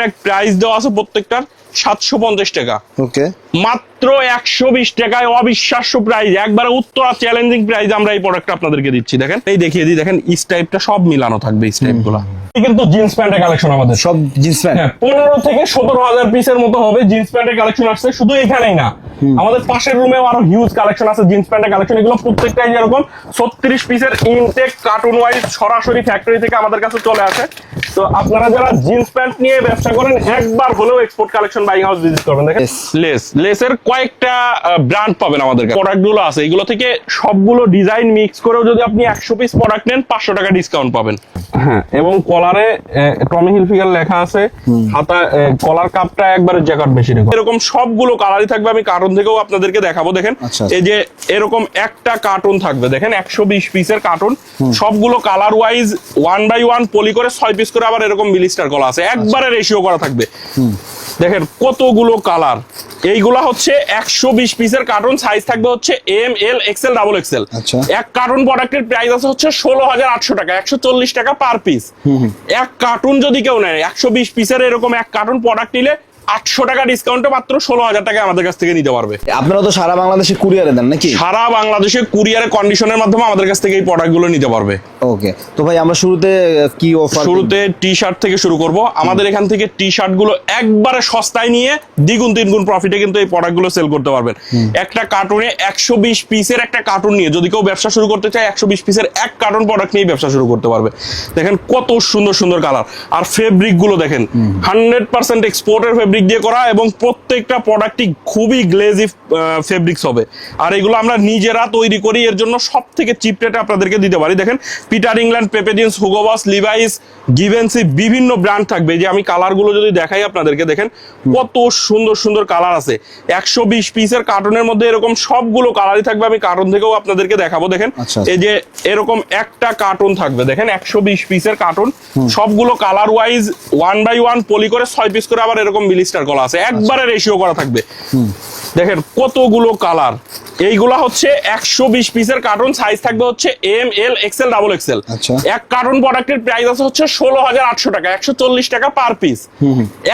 Tag price দেওয়া আছে প্রত্যেকটার সাতশো পঞ্চাশ টাকা। ওকে মাত্র একশো বিশ টাকায় অবিশ্বাস্য প্রাইস একবারে উত্তরা চ্যালেঞ্জিং প্রাইস আমরা এই প্রোডাক্ট আপনাদেরকে দিচ্ছি। দেখেন এই দেখিয়ে দিই দেখেন ইস টাইপটা সব মিলানো থাকবে ইস টাইপগুলা। কিন্তু জিন্স প্যান্টের কালেকশন আমাদের। সব জিন্স প্যান্ট পনেরো থেকে সতেরো হাজার পিসের মতো হবে জিন্স প্যান্টের কালেকশন আসছে শুধু এখানেই না। আমাদের পাশের রুমেও আরও হিউজ কালেকশন আছে জিন্স প্যান্টের কালেকশন এগুলো প্রত্যেকটাই যেরকম ছত্রিশ পিসের ইনটেক কার্টুন ওয়াইজ সরাসরি ফ্যাক্টরি থেকে আমাদের কাছে চলে আসে। তো আপনারা যারা জিন্স প্যান্ট নিয়ে ব্যবসা করেন একবার হলেও export collection buying house visit করবেন দেখেন। লেস লেসের কয়েকটা ব্র্যান্ড পাবেন আমাদের কাছে। প্রোডাক্টগুলো আছে এগুলো থেকে সবগুলো ডিজাইন মিক্স করেও যদি আপনি একশো পিস প্রোডাক্ট নেন পাঁচশো টাকা ডিসকাউন্ট পাবেন। হ্যাঁ এবং কলারে টমি হিলফিগার লেখা আছে। হাতা কলার কাপটা একবারে জ্যাকেট বেশি রেখো এরকম সবগুলো কালারই থাকবে আমি কার্টুন থেকেও আপনাদেরকে দেখাবো দেখেন। আচ্ছা। এই যে এরকম একটা কার্টুন থাকবে দেখেন একশো বিশ পিসের কার্টুন সবগুলো colour wise one by one poly করে ছয় পিস করে আবার এরকম মিলিস্টার কলা আছে। একবারে রেশিও করা থাকবে। দেখেন কতগুলো কালার এইগুলা হচ্ছে একশো বিশ পিসের কার্টুন সাইজ থাকবে হচ্ছে M L XL double XL আচ্ছা। এক কার্টুন প্রোডাক্টের প্রাইস আছে হচ্ছে ষোলো হাজার আটশো টাকা একশো চল্লিশ টাকা পার পিস এক কার্টুন যদি কেউ নেয় একশো বিশ পিসের এরকম এক কার্টুন প্রোডাক্ট নিলে আটশো টাকা ডিসকাউন্টে মাত্র ষোলো হাজার টাকা আমাদের কাছ থেকে নিতে পারবে। আপনারা তো সারা বাংলাদেশে কুরিয়ারে দেন নাকি? সারা বাংলাদেশে কুরিয়ারে কন্ডিশনের মাধ্যমে আমাদের কাছ থেকে এই প্রোডাক্টগুলো নিতে পারবে। ওকে তো ভাই আমরা শুরুতে কি অফার শুরুতে টি শার্ট থেকে শুরু করব। আমাদের এখান থেকে টি শার্টগুলো একবারে সস্তায় নিয়ে দ্বিগুণ তিনগুণ প্রফিটে কিন্তু এই প্রোডাক্টগুলো সেল করতে পারবেন। একটা কার্টুনে একশো বিশ পিসের একটা কার্টুন নিয়ে যদি কেউ ব্যবসা শুরু করতে চায় একশো বিশ পিসের এক কার্টুন প্রোডাক্ট নিয়ে ব্যবসা শুরু করতে পারবে। দেখেন কত সুন্দর সুন্দর কালার আর ফেব্রিকগুলো দেখেন হান্ড্রেড পার্সেন্ট এক্সপোর্টের ফেব্রিক দিয়ে করা এবং প্রত্যেকটা প্রোডাক্টই খুবই গ্লেজি ফেব্রিক্স হবে। আর এগুলো আমরা নিজেরা তৈরি করি এর জন্য সব থেকে চিপ রেটে আপনাদেরকে দিতে পারি। দেখেন Peter England Pepe Jeans Hugo Boss Levi's Givenchy বিভিন্ন ব্র্যান্ড থাকবে। যে আমি কালারগুলো যদি দেখাই আপনাদেরকে দেখেন কত সুন্দর সুন্দর কালার আছে। একশো বিশ পিসের কার্টুনের মধ্যে এরকম সবগুলো কালারই থাকবে আমি কার্টুন থেকেও আপনাদেরকে দেখাবো। দেখেন আচ্ছা। এই যে এরকম একটা কার্টুন থাকবে। দেখেন একশো বিশ পিসের কার্টুন সবগুলো colour wise one by one poly করে ছয় পিস করে আবার এরকম মিলিস্টার করা আছে একবারে রেশিও করা থাকবে। দেখেন কতগুলো কালার এইগুলা হচ্ছে একশো বিশ পিসের কার্টুন সাইজ থাকবে হচ্ছে M L XL double XL আচ্ছা। এক কার্টুন প্রোডাক্টের প্রাইস আছে হচ্ছে ষোলো হাজার আটশো টাকা একশো চল্লিশ টাকা পার পিস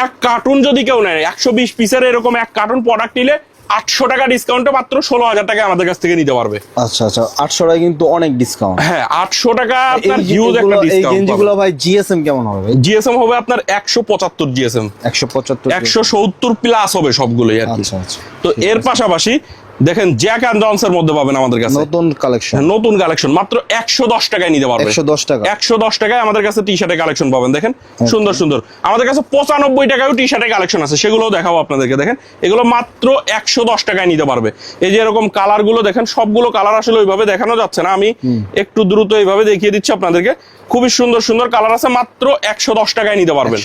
এক কার্টুন যদি কেউ নেয় একশো বিশ পিসের এরকম এক কার্টুন প্রোডাক্ট নিলে আটশো টাকা ডিসকাউন্টে মাত্র ষোলো হাজার টাকা আমাদের কাছ থেকে নিতে পারবে। আচ্ছা আচ্ছা আটশো টাকা কিন্তু অনেক ডিসকাউন্ট হ্যাঁ আটশো টাকা আপনার হিউজ একটা ডিসকাউন্ট ভাই জিএসএম কেমন হবে? জিএসএম হবে আপনার একশো পঁচাত্তর জিএসএম একশো পঁচাত্তর একশো সত্তর প্লাস হবে সবগুলোই আর আচ্ছা আচ্ছা। তো এর পাশাপাশি দেখেন জ্যাক অ্যান্ড জনসের মধ্যে পাবেন আমাদের কাছে। নতুন কালেকশন হ্যাঁ, নতুন কালেকশন মাত্র একশো দশ টাকায় নিতে পারবে। একশো দশ টাকা। একশো দশ টাকায় আমাদের কাছে টি শার্টের কালেকশন পাবেন দেখেন? সুন্দর সুন্দর। আমাদের কাছে পঁচানব্বই টাকায় টি শার্টের কালেকশন আছে সেগুলোও দেখাবো আপনাদেরকে দেখেন? এগুলো মাত্র একশো দশ টাকায় নিতে পারবে। এই যে এরকম কালারগুলো দেখেন? সবগুলো কালার আসলে ওইভাবে দেখানো যাচ্ছে না। আমি একটু দ্রুত এইভাবে দেখিয়ে দিচ্ছি আপনাদেরকে। খুবই সুন্দর সুন্দর কালার আছে মাত্র একশো দশ টাকায় নিতে পারবেন।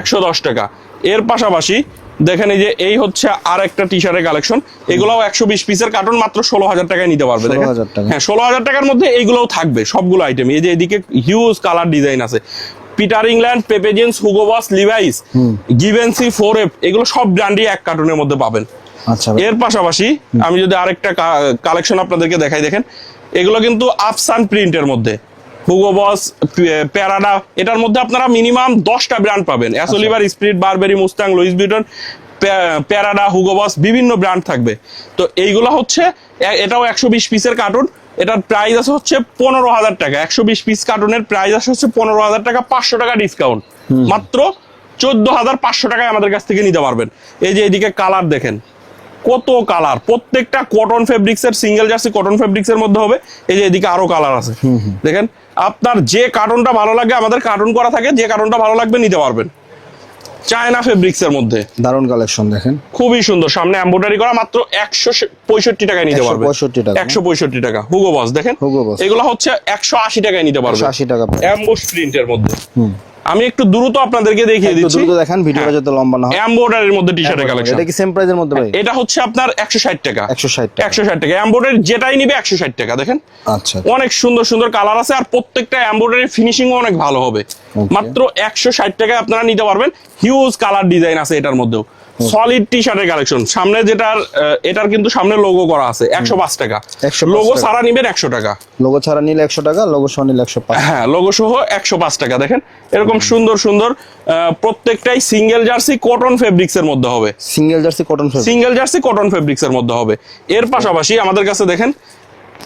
একশো দশ টাকা। এর পাশাপাশি দেখেন এই যে এই হচ্ছে আর একটা টি শার্টের কালেকশন এগুলাও একশো বিশ পিসের কার্টুন মাত্র ষোলো হাজার টাকায় নিতে পারবে দেখেন? 16,000 টাকা। হ্যাঁ ষোলো হাজার টাকার মধ্যে এইগুলোও থাকবে সবগুলো আইটেম এই যে এদিকে হিউজ কালার ডিজাইন আছে। Peter England Pepe Jeans Hugo Boss Levi's Givenchy four F এগুলো সব ব্র্যান্ডই এক কার্টুনের মধ্যে পাবেন। আচ্ছা এর পাশাপাশি আমি যদি আরেকটা কালেকশন আপনাদেরকে দেখাই দেখেন? এগুলো কিন্তু আফসান প্রিন্টের মধ্যে। হুগো বস প্যারাডা এটার মধ্যে আপনারা মিনিমাম দশটা ব্র্যান্ড পাবেন। S Oliver Esprit Burberry Mustang Louis Vuitton Prada Hugo Boss বিভিন্ন ব্র্যান্ড থাকবে। তো এইগুলো হচ্ছে এটাও একশো বিশ পিসের কার্টুন এটার প্রাইস আছে হচ্ছে পনেরো হাজার টাকা। একশো বিশ পিস কার্টুনের প্রাইস আছে হচ্ছে পনেরো হাজার টাকা পাঁচশো টাকা ডিসকাউন্ট মাত্র চোদ্দ হাজার পাঁচশো টাকায় আমাদের কাছ থেকে নিতে পারবেন। এই যে এদিকে কালার দেখেন। কত কালার প্রত্যেকটা কটন ফেব্রিক্স এর সিঙ্গেল জার্সি কটন ফেব্রিক্স এর মধ্যে হবে। এই যে এদিকে আরও কালার আছে। দেখেন আপনার যে কার্টনটা ভালো লাগে আমাদের কার্টন করা থাকে যে কার্টনটা ভালো লাগবে নিতে পারবেন। চায়না ফেব্রিক্স এর মধ্যে। দারুণ কালেকশন দেখেন। খুবই সুন্দর। সামনে এমব্রয়ডারি করা মাত্র একশো পঁয়ষট্টি টাকায় নিতে পারবে। 165 টাকা। একশো পঁয়ষট্টি টাকা। হুগো বস দেখেন। Hugo Boss। এগুলো হচ্ছে একশো আশি টাকায় নিতে পারবে। আশি টাকা অ্যাম্বোস প্রিন্টের মধ্যে। আমি একটু দ্রুত আপনাদেরকে দেখিয়ে দিচ্ছি। দ্রুত দেখান ভিডিওটা যাতে লম্বা না হয়। এমব্রয়ডারির মধ্যে টি শার্টের কালেকশন এটা কি সেম প্রাইজের মধ্যে ভাই? এটা হচ্ছে আপনার একশো ষাট টাকা। একশো ষাট টাকা। একশো ষাট টাকা। এমব্রয়ডারি যেটাই নিবে একশো ষাট টাকা দেখেন। আচ্ছা অনেক সুন্দর সুন্দর কালার আছে আর প্রত্যেকটা এমব্রয়ডারি ফিনিশিং অনেক ভালো হবে। মাত্র একশো ষাট টাকায় আপনারা নিতে পারবেন। হিউজ কালার ডিজাইন আছে এটার মধ্যেও। সলিড টি শার্টের কালেকশন সামনে যেটার এটার কিন্তু সামনে লোগো করা আছে একশো পাঁচ টাকা। 105 লোগো ছাড়া নিবেন একশো টাকা। লোগো ছাড়া নিলে একশো টাকা লোগো সহ নিলে একশো পাঁচ হ্যাঁ লোগো সহ একশো পাঁচ টাকা দেখেন। এরকম সুন্দর সুন্দর প্রত্যেকটাই সিঙ্গেল জার্সি কটন ফেব্রিক্স এর মধ্যে হবে। Single jersey cotton single jersey cotton fabrics এর মধ্যে হবে। এর পাশাপাশি আমাদের কাছে দেখেন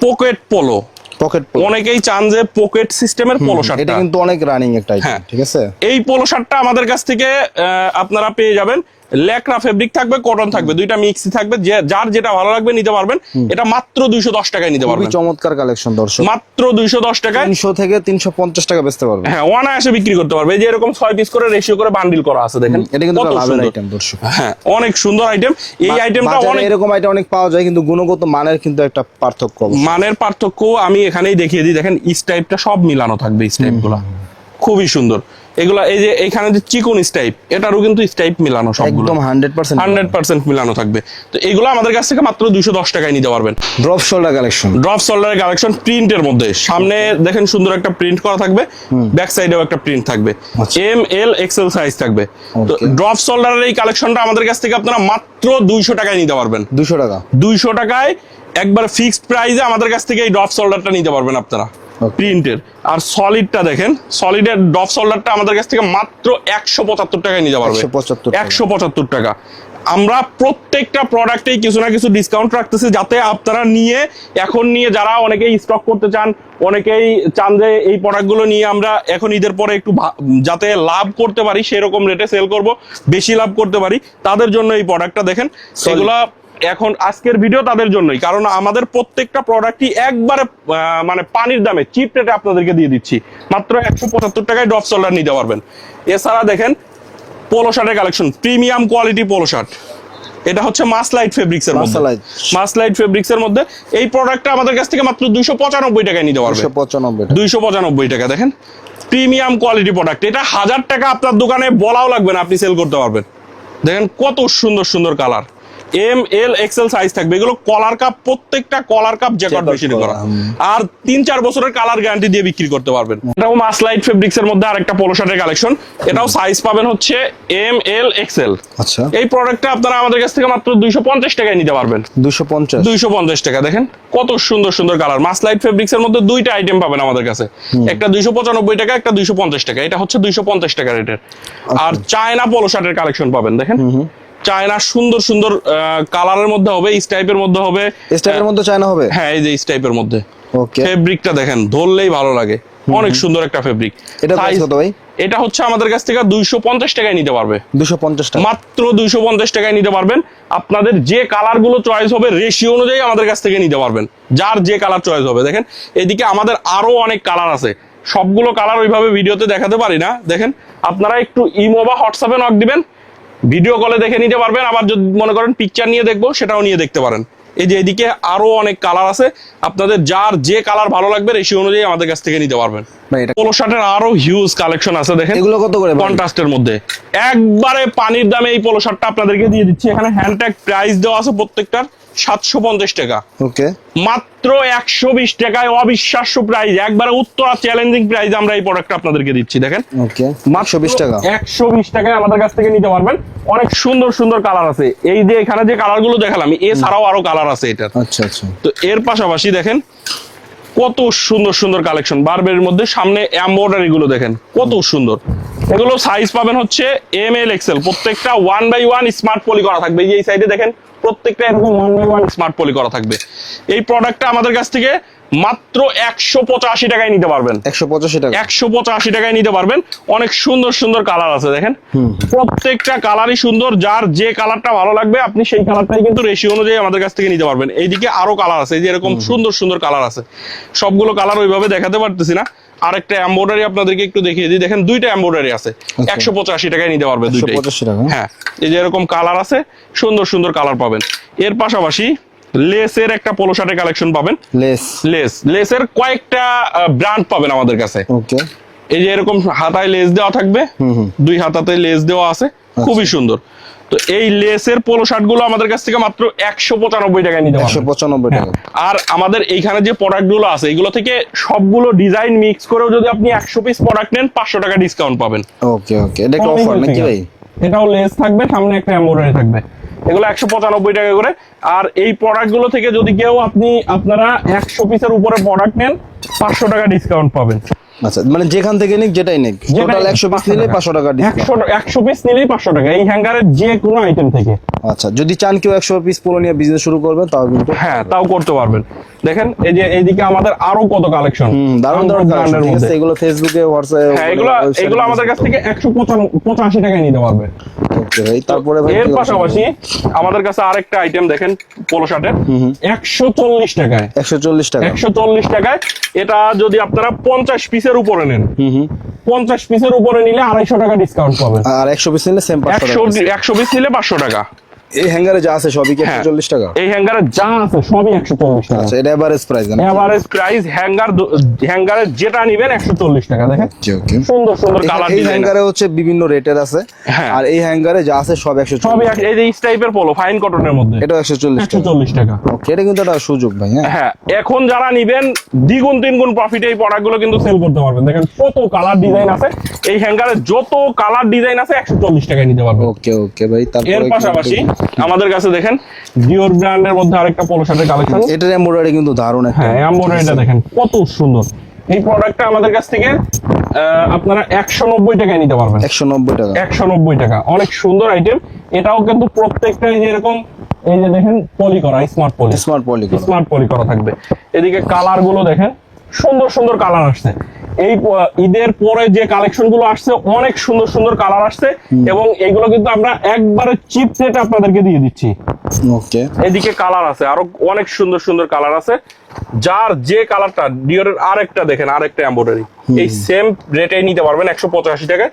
পকেট পোলো পকেট অনেকেই চান যে পকেট সিস্টেমের পোলো শার্ট এটা কিন্তু অনেক রানিং একটা আইটেম হ্যাঁ। ঠিক আছে? এই পোলো শার্টটা আমাদের কাছ থেকে আপনারা পেয়ে যাবেন। লেকরা ফেব্রিক থাকবে কটন থাকবে দুইটা মিক্সি থাকবে যে যার যেটা ভালো লাগবে নিতে পারবেন। এটা মাত্র দুইশো দশ টাকায় নিতে পারবেন। চমৎকার কালেকশন দর্শক। মাত্র দুইশো দশ টাকায়। তিনশো থেকে তিনশো পঞ্চাশ টাকা বেচতে পারবে হ্যাঁ অনায়াসে বিক্রি করতে পারবে। এই যে এরকম ছয় পিস করে রেশিও করে বান্ডিল করা আছে দেখেন। এটা কিন্তু লাভের। আইটেম দর্শক। হ্যাঁ অনেক সুন্দর আইটেম এই আইটেমটা অনেক এরকম আইটেম অনেক পাওয়া যায় কিন্তু গুণগত মানের কিন্তু একটা পার্থক্য। মানের পার্থক্য আমি এখানেই দেখিয়ে দিই। দেখেন স্টাইপটা সব মিলানো থাকবে স্টাইপগুলা খুবই সুন্দর। এগুলা এই যে এখানে যে চিকন স্টাইপ এটারও কিন্তু স্টাইপ মিলানো সবগুলো। একদম হান্ড্রেড পার্সেন্ট হান্ড্রেড পার্সেন্ট মিলানো থাকবে। তো এগুলো আমাদের কাছ থেকে মাত্র দুইশো দশ টাকায় নিতে পারবেন। ড্রপ শোল্ডার কালেকশন ড্রপ সোল্ডারের কালেকশন প্রিন্টের মধ্যে। সামনে দেখেন সুন্দর একটা প্রিন্ট করা থাকবে। ব্যাক সাইডেও একটা প্রিন্ট থাকবে। এম এল এক্সেল সাইজ থাকবে। তো. ড্রপ সোল্ডারের এই কালেকশনটা আমাদের কাছ থেকে আপনারা মাত্র দুইশো টাকায় নিতে পারবেন। দুশো টাকা। দুইশো টাকায় একবার ফিক্সড প্রাইসে আমাদের কাছ থেকে এই ড্রপ সোল্ডারটা নিতে পারবেন আপনারা. প্রিন্টের আর সলিডটা দেখেন সলিডের ডপ সোল্ডারটা আমাদের কাছ থেকে মাত্র একশো পঁচাত্তর টাকায় নিতে পারবে। 175 একশো পঁচাত্তর টাকা। আমরা প্রত্যেকটা প্রোডাক্টেই কিছু না কিছু ডিসকাউন্ট রাখতেছি যাতে আপনারা নিয়ে এখন নিয়ে যারা অনেকেই স্টক করতে চান অনেকেই চান যে এই প্রোডাক্টগুলো নিয়ে আমরা এখন ঈদের পরে একটু যাতে লাভ করতে পারি সেরকম রেটে সেল করব বেশি লাভ করতে পারি তাদের জন্য এই প্রোডাক্টটা দেখেন। সেগুলা এখন আজকের ভিডিও তাদের জন্যই। কারণ আমাদের প্রত্যেকটা প্রোডাক্টই একবারে মানে পানির দামে চিপ রেটে আপনাদেরকে দিয়ে দিচ্ছি। মাত্র একশো পঁচাত্তর টাকায় ড্রপ সোল্ডার নিতে পারবেন। এছাড়া দেখেন পোলো শার্টের collection premium quality polo shirt এটা হচ্ছে মাসলাইট ফেব্রিক্স এর মধ্যে। Maslite। মাসলাইট ফেব্রিক্স এর মধ্যে এই প্রোডাক্টটা আমাদের কাছ থেকে মাত্র দুইশো পঁচানব্বই টাকায় নিতে পারবে। দুশো পঁচানব্বই টাকা। দুইশো পঁচানব্বই টাকা দেখেন। প্রিমিয়াম কোয়ালিটি প্রোডাক্ট এটা হাজার টাকা আপনার দোকানে বলাও লাগবে না আপনি সেল করতে পারবেন। দেখেন কত সুন্দর সুন্দর colour M L XL size থাকবে। এগুলো কলার কাপ প্রত্যেকটা কলার কাপ জ্যাকট মেশিনে করা, আর তিন চার বছরের কালার গ্যারান্টি দিয়ে বিক্রি করতে পারবেন। এটাও মাসলাইট ফেব্রিক্স এর মধ্যে আরেকটা পোলো শার্টের কালেকশন এটাও সাইজ পাবেন হচ্ছে এম এল এক্সেল আচ্ছা। এই প্রোডাক্টটা আপনারা আমাদের কাছ থেকে মাত্র দুইশো পঞ্চাশ টাকায় নিতে পারবেন। দুশো পঞ্চাশ। দুইশো পঞ্চাশ টাকা দেখেন কত সুন্দর সুন্দর কালার মাসলাইট ফেব্রিক্স এর মধ্যে দুইটা আইটেম পাবেন আমাদের কাছে। একটা দুইশো পঁচানব্বই টাকা একটা দুইশো পঞ্চাশ টাকা। এটা হচ্ছে দুইশো পঞ্চাশ টাকা রেটের। আর চায়না পোলো শার্টের কালেকশন পাবেন দেখেন। চায়না সুন্দর সুন্দর কালারের মধ্যে হবে এই টাইপের মধ্যে হবে। স্টাইলের মধ্যে চায়না হবে? হ্যাঁ এই যে এই টাইপের মধ্যে। ওকে ফেব্রিকটা দেখেন ধরলেই ভালো লাগে। অনেক সুন্দর একটা ফেব্রিক এটা কত ভাই? এটা হচ্ছে আমাদের কাছ থেকে দুইশো পঞ্চাশ টাকায় নিতে পারবে। দুশো পঞ্চাশ টাকা। মাত্র দুইশো পঞ্চাশ টাকায় নিতে পারবেন। আপনাদের যে কালারগুলো চয়েস হবে রেশিও অনুযায়ী আমাদের কাছ থেকে নিতে পারবেন। যার যে কালার চয়েস হবে দেখেন। এদিকে আমাদের আরও অনেক কালার আছে। সবগুলো কালার ওইভাবে ভিডিওতে দেখাতে পারি না। দেখেন আপনারা একটু ইমো বা হোয়াটসঅ্যাপে নক দিবেন। ভিডিও কলে দেখে নিতে পারবেন আবার যদি মনে করেন পিকচার নিয়ে দেখব সেটাও নিয়ে দেখতে পারেন। এই যে এদিকে আরও অনেক কালার আছে আপনাদের যার যে কালার ভালো লাগবে রেশিও অনুযায়ী আমাদের কাছ থেকে নিতে পারবেন। পোলো শার্টের আরও হিউজ কালেকশন আছে দেখেন। এগুলো কত করে কন্ট্রাস্টের মধ্যে। একবারে পানির দামে এই পোলো শার্টটা আপনাদেরকে দিয়ে দিচ্ছি। এখানে হ্যান্ড প্রাইস দেওয়া আছে প্রত্যেকটার। সাতশো পঞ্চাশ টাকা। ওকে। মাত্র একশো বিশ টাকায় অবিশ্বাস্য একবারে উত্তরা চ্যালেঞ্জিং প্রাইস আমরা এই প্রোডাক্টটা আপনাদেরকে দিচ্ছি দেখেন। ওকে একশো বিশ টাকা। একশো বিশ টাকায় আমাদের কাছ থেকে নিতে পারবেন। অনেক সুন্দর সুন্দর কালার আছে। এই যে এখানে যে কালারগুলো দেখালাম এছাড়াও আরও কালার আছে এটার। আচ্ছা আচ্ছা। তো এর পাশাপাশি দেখেন কত সুন্দর সুন্দর কালেকশন বারবের মধ্যে সামনে এমব্রয়ডারি গুলো দেখেন কত সুন্দর। এগুলো সাইজ পাবেন হচ্ছে এম এল এক্সেল প্রত্যেকটা one by one smart poly করা থাকবে। এই সাইডে দেখেন প্রত্যেকটা এরকম one by one smart poly করা থাকবে। এই প্রোডাক্টটা আমাদের কাছ থেকে মাত্র একশো পঁচাশি টাকায় নিতে পারবেন। একশো পঁচাশি টাকা। একশো পঁচাশি টাকায় নিতে পারবেন। অনেক সুন্দর সুন্দর কালার আছে দেখেন। প্রত্যেকটা কালারই সুন্দর। যার যে কালারটা ভালো লাগবে আপনি সেই কালারটাই কিন্তু রেশিও অনুযায়ী আমাদের কাছ থেকে নিতে পারবেন। এইদিকে আরও কালার আছে এই যে এরকম সুন্দর সুন্দর কালার আছে। সবগুলো কালার ওইভাবে দেখাতে পারতেছি না। আরেকটা এম্বয়ডারি আপনাদেরকে একটু দেখিয়ে দিই। দেখেন দুইটা এম্বয়ডারি আছে। একশো পঁচাশি টাকায় নিতে পারবে দুইটাই। হ্যাঁ এই যে এরকম কালার আছে সুন্দর সুন্দর কালার পাবেন। এর পাশাপাশি লেসের একটা পোলো শার্টের কালেকশন পাবেন। লেস। লেস। লেসের কয়েকটা ব্র্যান্ড পাবেন আমাদের কাছে। ওকে। এই যে এরকম হাতায় লেস দেওয়া থাকবে। দুই হাতাতে লেস দেওয়া আছে খুবই সুন্দর। তো এই লেসের পোলো শার্টগুলো আমাদের কাছ থেকে মাত্র একশো পঁচানব্বই টাকায় নিতে একশো পঁচানব্বই হ্যাঁ। টাকা আর আমাদের এইখানে যে প্রোডাক্টগুলো আছে এগুলো থেকে সবগুলো ডিজাইন মিক্স করেও যদি আপনি একশো পিস প্রোডাক্ট নেন পাঁচশো টাকা ডিসকাউন্ট পাবেন। ওকে ওকে। এটা অফার নাকি ভাই? এটাও লেস থাকবে সামনে একটা এমব্রয়ডারি থাকবে। এগুলো একশো পঁচানব্বই টাকা করে। আর এই প্রোডাক্টগুলো থেকে যদি কেউ আপনি আপনারা একশো পিসের উপরে প্রোডাক্ট নেন, পাঁচশো টাকা ডিসকাউন্ট পাবেন। আচ্ছা মানে যেখান থেকে নিক যেটাই নিক। টোটাল পিস 500 নিলে টাকা। পাঁচশো টাকা discount। একশো একশো পিস নিলেই পাঁচশো টাকা এই হ্যাঙ্গারের যে কোনো আইটেম থেকে। আচ্ছা যদি চান কেউ একশো পিস পুরো নিয়ে বিজনেস শুরু করবেন তাও কিন্তু হ্যাঁ তাও করতে পারবেন। দেখেন এই যে এইদিকে আমাদের আরও কত কালেকশন হুম দারুণ দারুণ ঠিক আছে? এগুলো ফেসবুকে হোয়াটসঅ্যাপে হ্যাঁ এগুলো এগুলো আমাদের কাছ থেকে একশো পঁচাশি টাকায় নিতে পারবে। ওকে ভাই তারপরে ভাই এর পাশাপাশি আমাদের কাছে আরেকটা আইটেম দেখেন পোলো শার্টের একশো চল্লিশ টাকায়। একশো চল্লিশ টাকা। একশো চল্লিশ টাকায়। এটা যদি আপনারা পঞ্চাশ পিসের উপরে নেন। পঞ্চাশ পিসের উপরে নিলে আড়াইশো টাকা ডিসকাউন্ট পাবেন। আর একশো পিস নিলে সেম একশো পিস নিলে পাঁচশো টাকা। এই হ্যাঙ্গারে যা আছে সবই কি একশো হ্যাঁ। চল্লিশ টাকা? এই হ্যাঙ্গারে যা আছে সবই একশো চল্লিশ টাকা। আচ্ছা এটা এভারেজ প্রাইস না এভারেজ প্রাইস হ্যাঙ্গার হ্যাঙ্গারের যেটা নিবেন একশো চল্লিশ টাকা দেখেন? ওকে সুন্দর সুন্দর কালার এই হ্যাঙ্গারে হচ্ছে বিভিন্ন রেটের আছে। হ্যাঁ। আর এই হ্যাঙ্গারে যা আছে সব একশো সবই এই যে টাইপের পোলো ফাইন কটনের মধ্যে। এটা একশো চল্লিশ একশো টাকা চল্লিশ টাকা। ওকে এটা কিন্তু একটা সুযোগ ভাই হ্যাঁ। হ্যাঁ এখন যারা নিবেন দ্বিগুণ তিনগুণ প্রফিটে এই প্রোডাক্টগুলো কিন্তু সেল করতে পারবেন। দেখেন কত কালার ডিজাইন আছে। এই হ্যাঙ্গারে যত কালার ডিজাইন আছে একশো চল্লিশ টাকায় নিতে পারবেন। ওকে ওকে ভাই তারপরে এর পাশাপাশি আমাদের কাছে দেখেন ডিওর ব্র্যান্ডের মধ্যে আরেকটা পোলো শার্টের কালেকশন এটার এমব্রয়ডারি কিন্তু দারুণ একটা হ্যাঁ এমব্রয়ডারিটা দেখেন কত সুন্দর। এই প্রোডাক্টটা আমাদের কাছ থেকে আহ, আপনারা একশো নব্বই টাকায় নিতে পারবেন। একশো নব্বই টাকা। একশো নব্বই টাকা অনেক সুন্দর আইটেম এটাও কিন্তু প্রত্যেকটা এই যে এরকম এই যে দেখেন পলি করা smart poly smart poly smart poly করা থাকবে। এদিকে কালারগুলো দেখেন সুন্দর সুন্দর কালার আসছে। এই ঈদের পরে যে কালেকশনগুলো আসছে অনেক সুন্দর সুন্দর কালার আসছে এবং এগুলো কিন্তু আমরা একবারে চিপ রেটে আপনাদেরকে দিয়ে দিচ্ছি। ওকে। এদিকে কালার আছে আরও অনেক সুন্দর সুন্দর কালার আছে। যার যে কালারটা ডিওরের আরেকটা দেখেন আরেকটা এম্বয়ডারি এই সেম রেটে নিতে পারবেন একশো পঁচাশি টাকায়।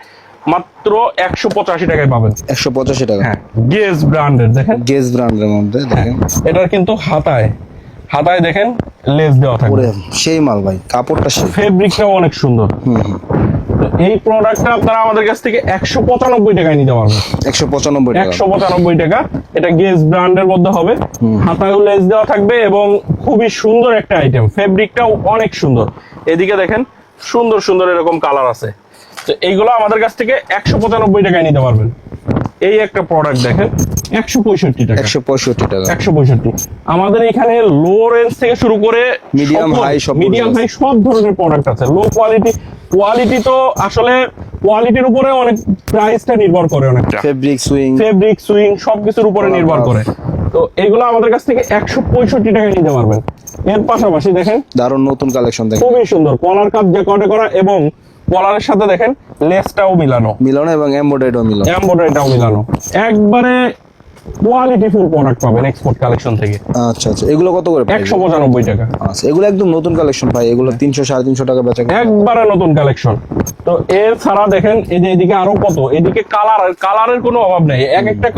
মাত্র একশো পঁচাশি টাকায় পাবেন। একশো পঁচাশি টাকা। হ্যাঁ গেজ ব্র্যান্ডের দেখেন। গেজ ব্র্যান্ডের মধ্যে দেখেন। এটার কিন্তু হাতায়। হাতায় দেখেন লেস দেওয়া থাকবে। সেই মাল ভাই কাপড়টা সেই। ফেব্রিকটাও অনেক সুন্দর। এই প্রোডাক্টটা আপনারা আমাদের কাছ থেকে একশো পঁচানব্বই টাকায় নিতে পারবেন। একশো পঁচানব্বই টাকা। একশো পঁচানব্বই টাকা এটা গেজ ব্র্যান্ডের মধ্যে হবে। হাতায়ও লেস দেওয়া থাকবে এবং খুবই সুন্দর একটা আইটেম ফেব্রিকটাও অনেক সুন্দর। এদিকে দেখেন সুন্দর সুন্দর এরকম কালার আছে। তো এইগুলো আমাদের কাছ থেকে একশো পঁচানব্বই টাকায় নিতে পারবেন। এই একটা প্রোডাক্ট দেখেন একশো পঁয়ষট্টি টাকা। একশো পঁয়ষট্টি টাকা। একশো পঁয়ষট্টি। আমাদের এখানে লো রেঞ্জ থেকে শুরু করে Medium, high সব মিডিয়াম হাই সব ধরনের প্রোডাক্ট আছে। লো কোয়ালিটি কোয়ালিটি তো আসলে কোয়ালিটির উপরে অনেক প্রাইসটা নির্ভর করে অনেকটা। ফেব্রিক সুইং ফেব্রিক সুইং সবকিছুর উপরে নির্ভর করে। তো এগুলো আমাদের কাছ থেকে একশো পঁয়ষট্টি টাকায় নিতে পারবেন। এর পাশাপাশি দেখেন দারুণ নতুন কালেকশন দেখেন। খুবই সুন্দর। কলার কাপ জ্যাকটে করা এবং কলারের সাথে দেখেন লেসটাও মিলানো। মিলন এবং এমব্রয়ডারিও মিলন। এমব্রয়ডারিটাও মিলানো। একবারে কোয়ালিটি ফুল প্রোডাক্ট পাবেন এক্সপোর্ট কালেকশন থেকে। আচ্ছা আচ্ছা। এগুলো কত করে একশো পঁচানব্বই টাকা। আচ্ছা এগুলো একদম নতুন কালেকশন ভাই। এগুলো তিনশো সাড়ে তিনশো টাকা বেচা। একবারে নতুন কালেকশন তো এর ছাড়া দেখেন এই যে এদিকে আরও কত? এদিকে কালার কালারের কোনো অভাব নাই। এক একটা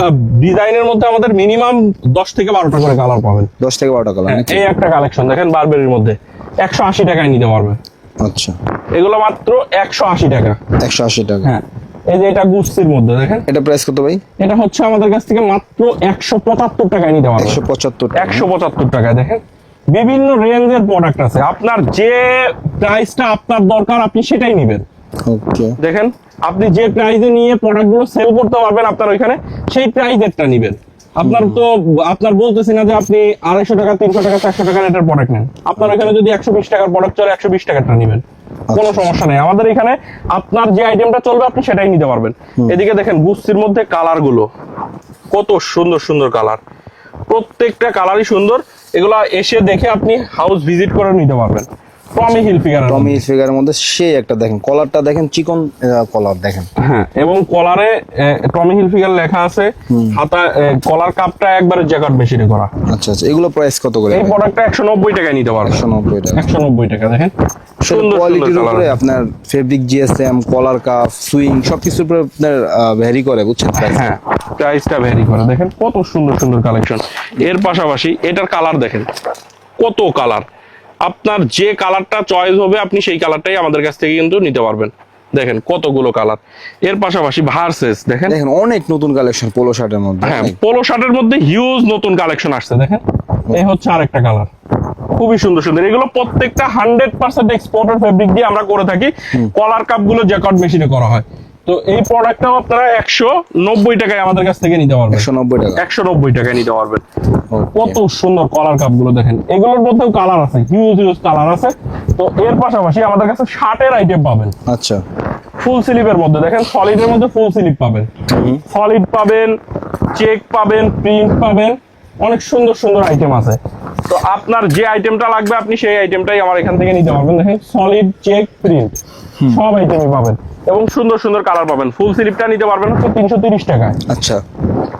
ডিজাইনের মধ্যে আমাদের মিনিমাম দশ থেকে বারোটা করে কালার পাবেন। দশ থেকে বারো টাকা লাগে এই একটা কালেকশন দেখেন বারবেরির মধ্যে। একশো আশি টাকায় নিতে পারবে। আচ্ছা। এগুলো মাত্র একশো আশি টাকা। একশো আশি টাকা। হ্যাঁ। এই যে এটা গুস্তির মধ্যে দেখেন। এটা প্রাইস কত ভাই? এটা হচ্ছে আমাদের কাছ থেকে মাত্র একশো পঁচাত্তর টাকায় নিতে পারবে একশো পঁচাত্তর একশো পঁচাত্তর টাকায় দেখেন। বিভিন্ন রেঞ্জের প্রোডাক্ট আছে। আপনার যে প্রাইসটা আপনার দরকার আপনি সেটাই নেবেন। ওকে দেখেন আপনি যে প্রাইজে নিয়ে প্রোডাক্টগুলো সেল করতে পারবেন আপনার ওইখানে সেই প্রাইজেরটা নেবেন। আপনার তো আপনার বলতেছি না যে আপনি আড়াইশো টাকা তিনশো টাকা চারশো টাকার এটার প্রোডাক্ট নেন। আপনার এখানে যদি একশো বিশ টাকার প্রোডাক্ট চলে একশো বিশ টাকারটা নেবেন। কোনো সমস্যা নেই। আমাদের এখানে আপনার যে আইটেমটা চলবে আপনি সেটাই নিতে পারবেন। এদিকে দেখেন গুস্তির মধ্যে কালারগুলো কত সুন্দর সুন্দর কালার। প্রত্যেকটা কালারই সুন্দর। এগুলা এসে দেখে আপনি হাউস ভিজিট করে নিতে পারবেন। টমি হিল ফিগার টমি ফিগারের মধ্যে সেই একটা দেখেন কলারটা দেখেন চিকন কলার দেখেন। হ্যাঁ এবং কলারে টমি হিল ফিগার লেখা আছে হাতা কলার কাপটা একবারে জ্যাকেট মেশিনে করা। আচ্ছা আচ্ছা এগুলো প্রাইস কত করে এই প্রোডাক্টটা একশো নব্বই টাকায় নিতে পারবেন। একশো নব্বই টাকা। একশো নব্বই টাকা দেখেন। সুন্দর কোয়ালিটির উপরে আপনার fabric GSM collar cuff sewing সবকিছুর উপরে আপনার ভ্যারি করে বুঝছেন? হ্যাঁ প্রাইসটা ভ্যারি করে দেখেন। কত সুন্দর সুন্দর কালেকশন এর পাশাপাশি এটার কালার দেখেন। কত কালার আপনার যে কালারটা চয়েস হবে আপনি সেই কালারটাই আমাদের কাছ থেকে কিন্তু নিতে পারবেন। দেখেন কতগুলো কালার। এর পাশাপাশি ভার্সেস দেখেন। দেখেন অনেক নতুন কালেকশন পোলো শার্টের মধ্যে হ্যাঁ। পোলো শার্টের মধ্যে হিউজ নতুন কালেকশন আসছে দেখেন। এই হচ্ছে আরেকটা কালার খুবই সুন্দর সুন্দর। এগুলো প্রত্যেকটা হান্ড্রেড পার্সেন্ট এক্সপোর্টের ফেব্রিক দিয়ে আমরা করে থাকি। কলার কাপগুলো জ্যাকট মেশিনে করা হয়। তো এই প্রোডাক্টটাও আপনারা একশো নব্বই টাকায় আমাদের কাছ থেকে নিতে পারবেন। একশো নব্বই টাকা। একশো নব্বই টাকায় নিতে পারবেন। কত সুন্দর কলার কাপগুলো দেখেন। এগুলোর মধ্যেও কালার আছে হিউজ হিউজ কালার আছে। তো এর পাশাপাশি আমাদের কাছে শার্টের আইটেম পাবেন। আচ্ছা। ফুল স্লিপের মধ্যে। দেখেন সলিডের মধ্যে ফুল স্লিপ পাবেন। সলিড পাবেন চেক পাবেন প্রিন্ট পাবেন। অনেক সুন্দর সুন্দর আইটেম আছে। তো আপনার যে আইটেমটা লাগবে আপনি সেই আইটেমটাই আমার এখান থেকে নিতে পারবেন। দেখেন সলিড চেক প্রিন্ট সব আইটেমই পাবেন। এবং সুন্দর সুন্দর কালার পাবেন। ফুল স্লিপটা নিতে পারবেন হচ্ছে তিনশো তিরিশ টাকায় আচ্ছা।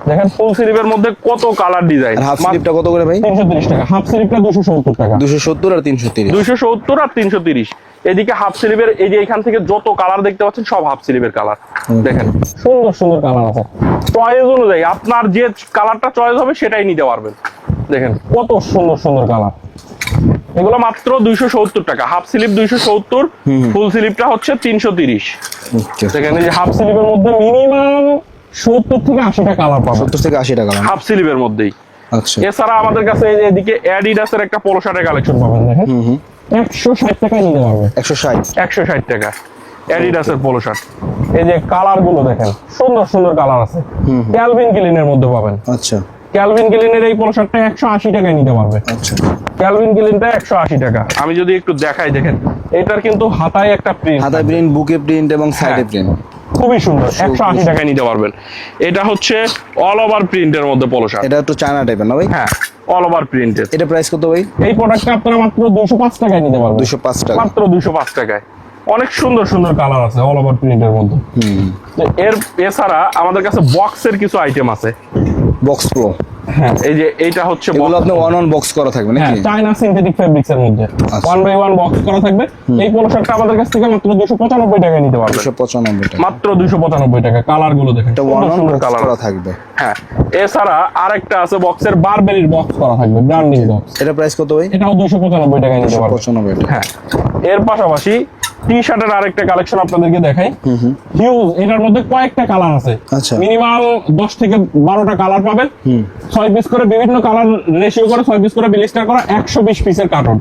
দেখেন ফুল স্লিপের মধ্যে কত কালার ডিজাইন আর হাফ স্লিপটা কত করে ভাই? তিনশো তিরিশ টাকা। হাফ স্লিপটা দুশো সত্তর টাকা। দুশো সত্তর আর তিনশো তিরিশ। দুইশো সত্তর আর তিনশো তিরিশ। এদিকে হাফ স্লিভের এই যে এখান থেকে যত কালার দেখতে পাচ্ছেন সব হাফ স্লিভের কালার দেখেন সুন্দর সুন্দর কালার আছে। চয়েস অনুযায়ী আপনার যে কালারটা চয়েস হবে সেটাই নিতে পারবেন। দেখেন কত সুন্দর সুন্দর কালার এগুলো মাত্র দুইশো সত্তর টাকা। হাফ স্লিভ দুইশো সত্তর ফুল স্লিভটা হচ্ছে তিনশো তিরিশ। যে হাফ স্লিভের মধ্যে মিনিমাম সত্তর থেকে আশিটা কালার পাবেন সত্তর থেকে আশি টাকা হাফ স্লিভের মধ্যেই। আচ্ছা। এছাড়া আমাদের কাছে এদিকে অ্যাডিডাসের একটা পোলো শার্টের কালেকশন পাবেন দেখেন। একশো ষাট টাকায় নিতে একশো ষাট। একশো ষাট টাকা। অ্যাডিডাসের পোলো শার্ট এই যে কালারগুলো দেখেন সুন্দর সুন্দর কালার আছে। ক্যালভিন গিলিনের মধ্যে পাবেন। আচ্ছা। ক্যালভিন গিলিনের এই পোলো শার্টটা একশো আশি টাকায় নিতে পারবে। আচ্ছা। ক্যালভিন গিলিনটা একশো আশি টাকা। আমি যদি একটু দেখাই দেখেন এটার কিন্তু হাতায় একটা প্রিন্ট হাতায় প্রিন্ট বুকে প্রিন্ট এবং সাইডে হ্যাঁ। প্রিন্ট খুবই সুন্দর একশো আশি টাকায় নিতে পারবেন। এটা হচ্ছে অল ওভার প্রিন্টের মধ্যে শার্ট এটা একটু চায়না টাইপের না ভাই? হ্যাঁ অল ওভার প্রিন্টের এটা প্রাইস কত ভাই? এই প্রোডাক্টটা আপনারা মাত্র দুশো পাঁচ টাকায় নিতে পারবেন। দুশো পাঁচ টাকা। মাত্র দুশো পাঁচ টাকায়। অনেক সুন্দর সুন্দর কালার আছে অল ওভার প্রিন্টের মধ্যে। হুম। তো এর এছাড়া আমাদের কাছে বক্সের কিছু আইটেম আছে। বক্স প্রো হ্যাঁ এই যে এইটা হচ্ছে এগুলো আপনি ওয়ান অন বক্স করা থাকবে হ্যাঁ নাকি চায়না সিনথেটিক ফেব্রিক্স এর মধ্যে। ওয়ান বাই ওয়ান বক্স করা থাকবে। এই পোলো শার্টটা আমাদের কাছ থেকে মাত্র দুশো পঁচানব্বই টাকায় নিতে দুশো পঁচানব্বই টাকা। মাত্র দুশো পঁচানব্বই টাকা। কালারগুলো দেখেন। এটা ওয়ান অন কালার করা থাকবে। হ্যাঁ এছাড়া আরেকটা আছে বক্সের বারবেরির বক্স করা থাকবে ব্র্যান্ডিং বক্স এটা প্রাইস কত ভাই? এটাও দুশো পঁচানব্বই টাকায় নিতে পঁচানব্বই টাকা। হ্যাঁ এর পাশাপাশি টি শার্টের আরেকটা কালেকশন আপনাদেরকে দেখাই। হিউজ এটার মধ্যে কয়েকটা কালার আছে। আচ্ছা। মিনিমাম দশ থেকে বারোটা কালার পাবেন। ছয় পিস করে বিভিন্ন কালার রেশিও করে ছয় পিস করে বিলিস্টার করা একশো বিশ পিসের কার্টন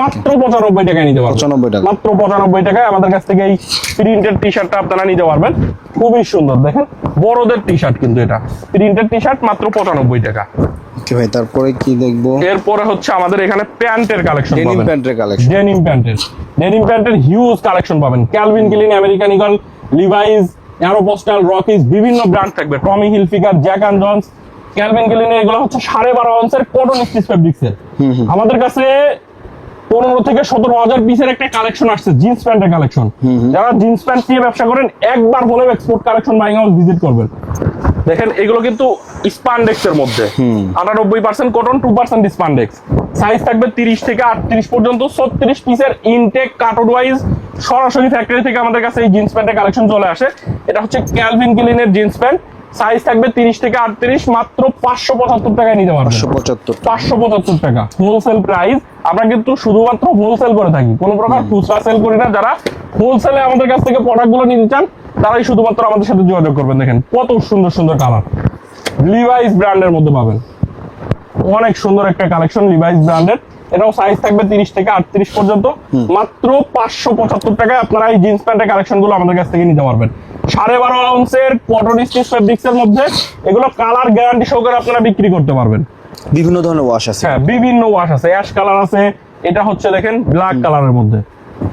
মাত্র পঁচানব্বই টাকায় নিতে পারবেন। 95 টাকা। মাত্র পঁচানব্বই টাকায় আমাদের কাছ থেকে এই প্রিন্টেড টি শার্টটা আপনারা নিতে পারবেন। খুবই সুন্দর দেখেন। বড়দের টি শার্ট কিন্তু এটা। প্রিন্টেড টি শার্ট মাত্র পঁচানব্বই টাকা। ওকে ভাই তারপরে কি দেখব? এরপরে হচ্ছে আমাদের এখানে প্যান্টের কালেকশন ডেনিম প্যান্টের কালেকশন ডেনিম প্যান্টের। ডেনিম প্যান্টের হিউজ কালেকশন পাবেন। Calvin Klein American Eagle Levi's Aeropostale Rockies বিভিন্ন ব্র্যান্ড থাকবে। Tommy Hilfiger Jack and Jones Calvin Klein এগুলো হচ্ছে সাড়ে বারো আউন্সের কটন স্টিচ ফেব্রিক্সের আমাদের কাছে পনেরো থেকে সতেরো হাজার পিসের একটা কালেকশন আসছে জিন্স প্যান্টের কালেকশন যারা জিন্স প্যান্ট নিয়ে ব্যবসা করেন একবার হলেও export collection buying house visit করবেন। দেখেন এগুলো কিন্তু স্পান্ডেক্স এর মধ্যে আটানব্বই percent cotton two percent spandex size থাকবে তিরিশ থেকে আটত্রিশ পর্যন্ত। ছত্রিশ পিসের ইনটেক কার্টন ওয়াইজ সরাসরি ফ্যাক্টরি থেকে আমাদের কাছে এই জিন্স প্যান্টের কালেকশন চলে আসে। এটা হচ্ছে ক্যালভিন কিলিনের জিন্স প্যান্ট সাইজ থাকবে তিরিশ থেকে আটত্রিশ মাত্র পাঁচশো পঁচাত্তর টাকায় নিতে পারবেন। পাঁচশো পঁচাত্তর টাকা। হোলসেল প্রাইস আমরা কিন্তু শুধুমাত্র হোলসেল করে থাকি। কোনো প্রকার খুচরা সেল করি না। যারা হোলসেলে আমাদের কাছ থেকে প্রোডাক্টগুলো নিতে চান তারাই শুধুমাত্র আমাদের সাথে যোগাযোগ করবেন। দেখেন কত সুন্দর সুন্দর কালার লিভাইস ব্র্যান্ডের মধ্যে পাবেন। অনেক সুন্দর একটা কালেকশন লিভাইস ব্র্যান্ডের এটাও সাইজ থাকবে তিরিশ থেকে আটত্রিশ পর্যন্ত। মাত্র পাঁচশো পঁচাত্তর টাকায় আপনারা এই জিন্স প্যান্টের কালেকশনগুলো আমাদের কাছ থেকে নিতে পারবেন। সাড়ে বারো আউন্সের কটন স্টিচ ফেব্রিক্স এর মধ্যে এগুলো কালার গ্যারান্টি সহকারে আপনারা বিক্রি করতে পারবেন। বিভিন্ন ধরনের ওয়াশ আছে। হ্যাঁ বিভিন্ন ওয়াশ আছে। অ্যাশ কালার আছে। এটা হচ্ছে দেখেন ব্ল্যাক কালারের মধ্যে।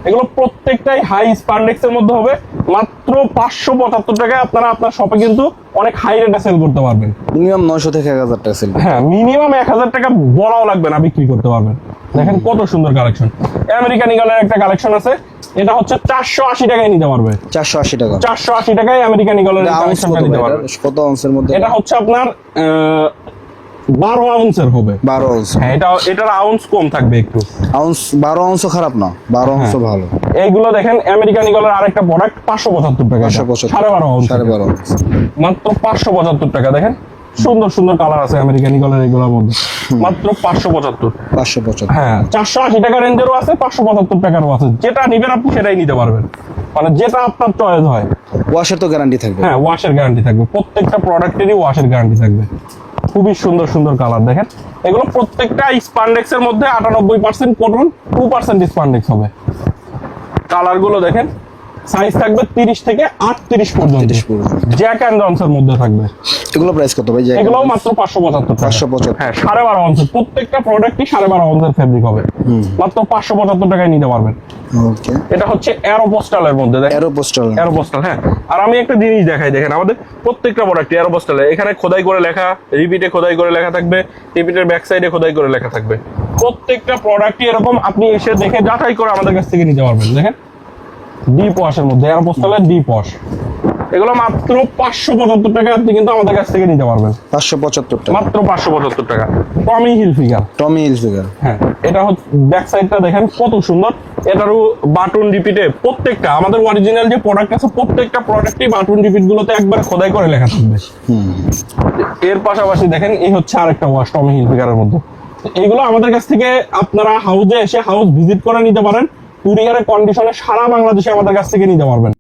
এগুলো প্রত্যেকটাই হাই স্পান্ডেক্স এর মধ্যে হবে। মাত্র পাঁচশো পঁচাত্তর টাকায় আপনারা আপনার শপে কিন্তু অনেক হাই রেটে সেল করতে পারবেন। মিনিমাম নয়শো থেকে এক হাজার টাকা সেল হ্যাঁ মিনিমাম এক হাজার টাকা বলাও লাগবে না বিক্রি করতে পারবেন। দেখেন কত সুন্দর কালেকশন আমেরিকান ইগলের একটা কালেকশন আছে। এটা হচ্ছে চারশো আশি টাকায় নিতে পারবে। চারশো আশি টাকা। চারশো আশি টাকায় আমেরিকান ইগলের কালেকশনটা নিতে পারবে। কত আউন্সের মধ্যে? এটা হচ্ছে আপনার বারো আউন্সের হবে। বারো আউন্স। হ্যাঁ এটা এটার আউন্স কম থাকবে একটু। আউন্স বারো আউন্সও খারাপ না বারো আউন্সও ভালো। এইগুলো দেখেন আমেরিকান ইগলের আরেকটা প্রোডাক্ট পাঁচশো পঁচাত্তর টাকা পাঁচশো পঁচাত্তর সাড়ে বারো আউন্স। সাড়ে বারো আউন্স। মাত্র পাঁচশো পঁচাত্তর টাকা দেখেন। সুন্দর সুন্দর কালার আছে আমেরিকান ইগলের এগুলোর মধ্যে। মাত্র পাঁচশো পঁচাত্তর। পাঁচশো পঁচাত্তর। হ্যাঁ চারশো আশি টাকা রেঞ্জেরও আছে পাঁচশো পঁচাত্তর টাকারও আছে। যেটা নিবেন আপনি সেটাই নিতে পারবেন। মানে যেটা আপনার চয়েস হয়। ওয়াশের তো গ্যারান্টি থাকবে। হ্যাঁ ওয়াশের গ্যারান্টি থাকবে। প্রত্যেকটা প্রোডাক্টেরই ওয়াশের গ্যারান্টি থাকবে। খুবই সুন্দর সুন্দর কালার দেখেন। এগুলো প্রত্যেকটা স্পান্ডেক্স এর মধ্যে আটানব্বই percent cotton two percent spandex হবে। কালারগুলো দেখেন। সাইজ থাকবে তিরিশ থেকে আটত্রিশ পর্যন্ত। জ্যাক জনসের মধ্যে থাকবে। এগুলো প্রাইস কত ভাই? জ্যাকেট এগুলোও মাত্র পাঁচশো পঁচাত্তর টাকা। 575 হ্যাঁ সাড়ে বারো প্রত্যেকটা প্রোডাক্টই সাড়ে বারো ফেব্রিক হবে। মাত্র পাঁচশো পঁচাত্তর টাকায় নিতে পারবেন। ওকে এটা হচ্ছে মধ্যে দেখেন। এরো পোস্টাল হ্যাঁ। আর আমি একটা জিনিস দেখাই দেখেন আমাদের প্রত্যেকটা প্রোডাক্ট অ্যারোপোস্টালে এখানে খোদাই করে লেখা রিপিটে খোদাই করে লেখা থাকবে রিপিটের ব্যাক সাইডে খোদাই করে লেখা থাকবে। প্রত্যেকটা প্রোডাক্টই এরকম আপনি এসে দেখে যাচাই করে আমাদের কাছ থেকে নিতে পারবেন দেখেন। ডিপ ওয়াশের মধ্যে অ্যারোপোস্টালের ডিপ ওয়াশ এগুলো মাত্র পাঁচশো পঁচাত্তর টাকা আপনি কিন্তু আমাদের কাছ থেকে নিতে পারবেন। পাঁচশো পঁচাত্তর টাকা। মাত্র পাঁচশো পঁচাত্তর টাকা। Tommy Hilfiger Tommy Hilfiger হ্যাঁ এটা হচ্ছে ব্যাক সাইডটা দেখেন কত সুন্দর। এটারও বাটন রিপিটে প্রত্যেকটা আমাদের অরিজিনাল যে প্রোডাক্ট আছে প্রত্যেকটা প্রোডাক্টই বাটন রিপিট গুলোতে একবার খোদাই করে লেখা থাকবে। এর পাশাপাশি দেখেন এই হচ্ছে আরেকটা ওয়াশ টমি হিলফিগারের মধ্যে। তো এইগুলো আমাদের কাছ থেকে আপনারা হাউসে এসে হাউস ভিজিট করে নিতে পারেন। কুরিয়ারের কন্ডিশনে সারা বাংলাদেশে আমাদের কাছ থেকে নিতে পারবেন।